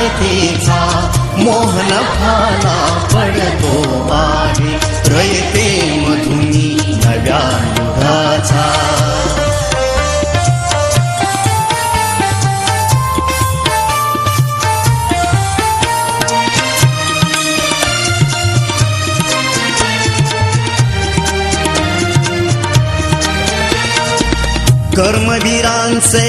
विशालतेचा मोहन फाला पडतो आहे रयते मधुनी नव्या युगाचा. कर्मवीरांचे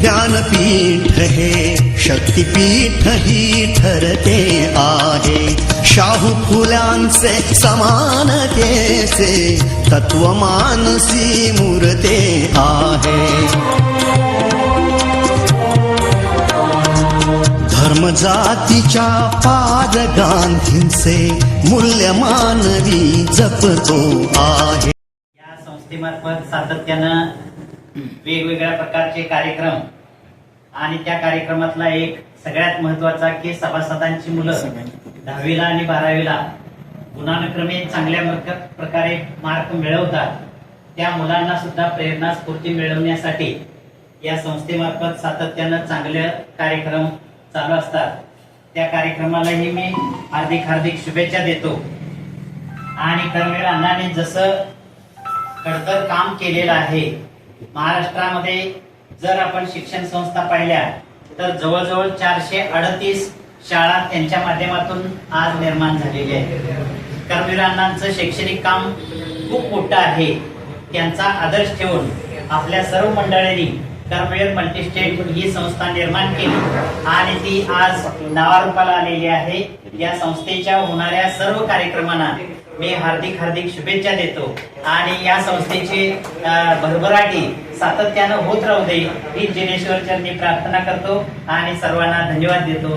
ज्ञानपीठ हे शक्तिपीठ ही ठरते आहे. शाहू फुल्यांचे समानतेचे तत्वमानसी मूर्ते आहे. धर्म जातीच्या पाद गांधींचे मूल्य मानवी जपतो आहे. या संस्थेमार्फत सातत्यानं वेगवेगळ्या प्रकारचे कार्यक्रम आणि त्या कार्यक्रमातला एक सगळ्यात महत्त्वाचा की सभासदांची मुलं दहावीला आणि बारावीला गुणानुक्रमे चांगल्या प्रकारे मार्क मिळवतात. त्या मुलांना सुद्धा प्रेरणा स्फूर्ती मिळवण्यासाठी या संस्थेमार्फत सातत्यानं चांगले कार्यक्रम चालू असतात. त्या कार्यक्रमालाही मी हार्दिक हार्दिक शुभेच्छा देतो. आणि कर्मवीर अण्णाने जसं कडकड काम केलेलं आहे महाराष्ट्रामध्ये जर आपण शिक्षण संस्था पाहिल्या तर जवळजवळ चारशे अडतीस शाळा त्यांच्या माध्यमातून आज निर्माण झालेली आहे कर्मवीर अण्णांचं शैक्षणिक काम खूप मोठं आहे. त्यांचा आदर्श ठेवून आपल्या सर्व मंडळांनी कर्मवीर मल्टीस्टेट ही संस्था निर्माण केली. आणि ती आज नावारूपाला आलेली आहे. या संस्थेच्या होणाऱ्या सर्व कार्यक्रमांना मी हार्दिक हार्दिक शुभेच्छा देतो. आणि या संस्थेची भरभराटी सातत्यानं होत राहू दे ही जिनेश्वर चरणी प्रार्थना करतो आणि सर्वांना धन्यवाद देतो.